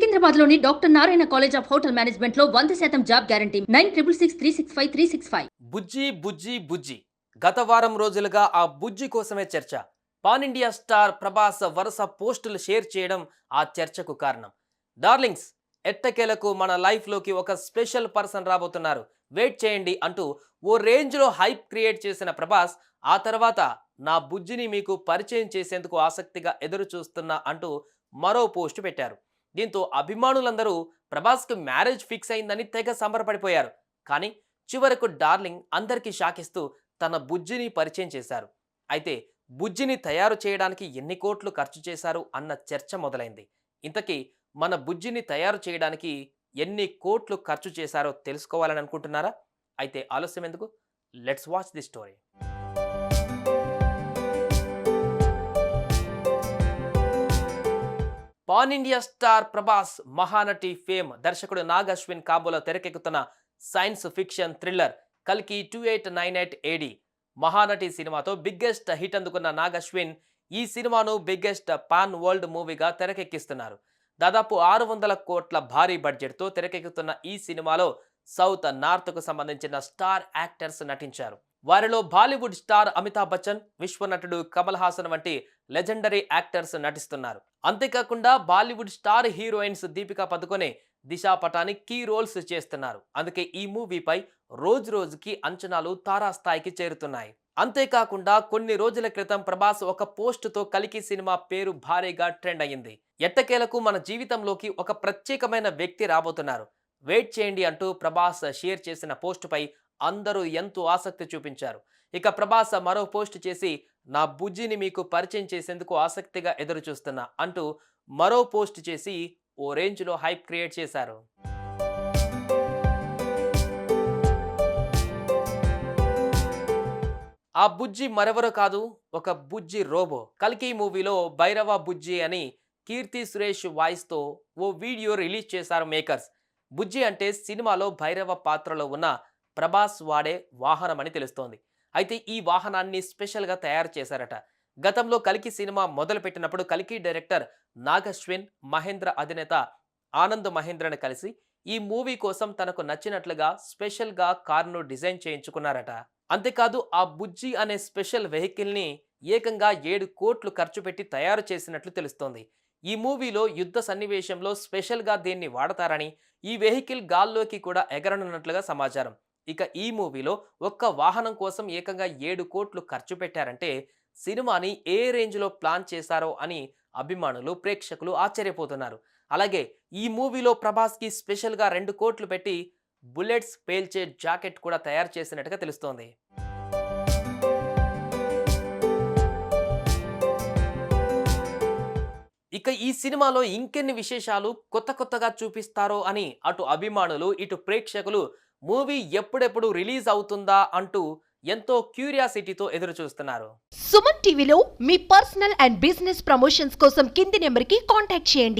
సికింద్రాబాద్లోని doctor Narayana college of hotel మేనేజ్మెంట్లో వంద శాతం job guarantee. Nine triple six three six five three six five. Bujji Bujji Bujji. గత వారం రోజులుగా ఆ బుజ్జి కోసమే చర్చ. పాన్ ఇండియా స్టార్ ప్రభాస్ వరుస పోస్టులు షేర్ చేయడం ఆ చర్చకు కారణం. డార్లింగ్స్ ఎట్టకేలకు మన లైఫ్లోకి ఒక స్పెషల్ పర్సన్ రాబోతున్నారు. వెయిట్ చేయండి అంటూ ఓ రేంజ్లో హైప్ క్రియేట్ చేసిన ప్రభాస్ ఆ తర్వాత నా బుజ్జిని మీకు పరిచయం చేసేందుకు ఆసక్తిగా ఎదురు చూస్తున్నా అంటూ మరో పోస్ట్ పెట్టారు. దీంతో అభిమానులందరూ ప్రభాస్కి మ్యారేజ్ ఫిక్స్ అయిందని తెగ సంబరపడిపోయారు. కానీ చివరకు డార్లింగ్ అందరికీ షాకిస్తూ తన బుజ్జిని పరిచయం చేశారు. అయితే బుజ్జిని తయారు చేయడానికి ఎన్ని కోట్లు ఖర్చు చేశారు అన్న చర్చ మొదలైంది. ఇంతకీ మన బుజ్జిని తయారు చేయడానికి ఎన్ని కోట్లు ఖర్చు చేశారో తెలుసుకోవాలని అనుకుంటున్నారా అయితే ఆలస్యం ఎందుకు? Let's watch the story. Pan India star Prabhas Mahanati fame దర్శకుడు నాగ్ అశ్విన్ కాబోలో తెరకెక్కుతున్న సైన్స్ ఫిక్షన్ థ్రిల్లర్ కల్కి two eight nine eight AD Mahanati సినిమాతో బిగ్గెస్ట్ హిట్ అందుకున్న నాగ్ అశ్విన్ ఈ సినిమాను బిగ్గెస్ట్ పాన్ వరల్డ్ మూవీగా తెరకెక్కిస్తున్నారు. దాదాపు ఆరు వందల కోట్ల భారీ బడ్జెట్తో తెరకెక్కుతున్న ఈ సినిమాలో సౌత్ నార్త్కు సంబంధించిన స్టార్ యాక్టర్స్ నటించారు. వారిలో బాలీవుడ్ స్టార్ అమితాబ్ బచ్చన్ విశ్వనటుడు కమల్ హాసన్ వంటి లెజెండరీ యాక్టర్స్ నటిస్తున్నారు. అంతేకాకుండా Bollywood star heroines Deepika Padukone Disha Patani key roles చేస్తున్నారు. అందుకే ఈ మూవీపై రోజు రోజుకి అంచనాలు తారాస్థాయికి చేరుతున్నాయి. అంతేకాకుండా కొన్ని రోజుల క్రితం ప్రభాస్ ఒక పోస్టుతో కలికి సినిమా పేరు భారీగా ట్రెండ్ అయ్యింది. ఎట్టకేలకు మన జీవితంలోకి ఒక ప్రత్యేకమైన వ్యక్తి రాబోతున్నారు. వెయిట్ చేయండి అంటూ ప్రభాస్ షేర్ చేసిన పోస్టుపై అందరూ ఎంతో ఆసక్తి చూపించారు. ఇక ప్రభాస్ మరో పోస్ట్ చేసి నా బుజ్జిని మీకు పరిచయం చేసేందుకు ఆసక్తిగా ఎదురు చూస్తున్నా అంటూ మరో పోస్ట్ చేసి ఓ రేంజ్లో హైప్ క్రియేట్ చేశారు. ఆ బుజ్జి మరెవరో కాదు ఒక బుజ్జి రోబో. కల్కి మూవీలో భైరవ బుజ్జి అని కీర్తి సురేష్ వాయిస్తో ఓ వీడియో రిలీజ్ చేశారు మేకర్స్. బుజ్జి అంటే సినిమాలో భైరవ పాత్రలో ఉన్న ప్రభాస్ వాడే వాహనం అని తెలుస్తోంది. అయితే ఈ వాహనాన్ని స్పెషల్గా తయారు చేశారట. గతంలో కలికి సినిమా మొదలుపెట్టినప్పుడు కలికి డైరెక్టర్ నాగశ్విన్ మహేంద్ర అధినేత ఆనంద్ మహేంద్రను కలిసి ఈ మూవీ కోసం తనకు నచ్చినట్లుగా స్పెషల్గా కారును డిజైన్ చేయించుకున్నారట. అంతేకాదు ఆ బుజ్జి అనే స్పెషల్ వెహికల్ని ఏకంగా ఏడు కోట్లు ఖర్చు పెట్టి తయారు చేసినట్లు తెలుస్తోంది. ఈ మూవీలో యుద్ధ సన్నివేశంలో స్పెషల్గా దీన్ని వాడతారని ఈ వెహికల్ గాల్లోకి కూడా ఎగరనున్నట్లుగా సమాచారం. ఇక ఈ మూవీలో ఒక్క వాహనం కోసం ఏకంగా ఏడు కోట్లు ఖర్చు పెట్టారంటే సినిమాని ఏ రేంజ్లో ప్లాన్ చేశారో అని అభిమానులు ప్రేక్షకులు ఆశ్చర్యపోతున్నారు. అలాగే ఈ మూవీలో ప్రభాస్కి స్పెషల్గా రెండు కోట్లు పెట్టి బుల్లెట్స్ పేల్చే జాకెట్ కూడా తయారు చేసినట్టుగా తెలుస్తోంది. ఇక ఈ సినిమాలో ఇంకెన్ని విశేషాలు కొత్త కొత్తగా చూపిస్తారో అని అటు అభిమానులు ఇటు ప్రేక్షకులు మూవీ ఎప్పుడెప్పుడు రిలీజ్ అవుతుందా అంటూ ఎంతో క్యూరియాసిటీతో ఎదురు చూస్తున్నారు సుమన్ టీవీలో మీ పర్సనల్ అండ్ బిజినెస్ ప్రమోషన్స్ కోసం కింది నెంబర్కి కాంటాక్ట్ చేయండి.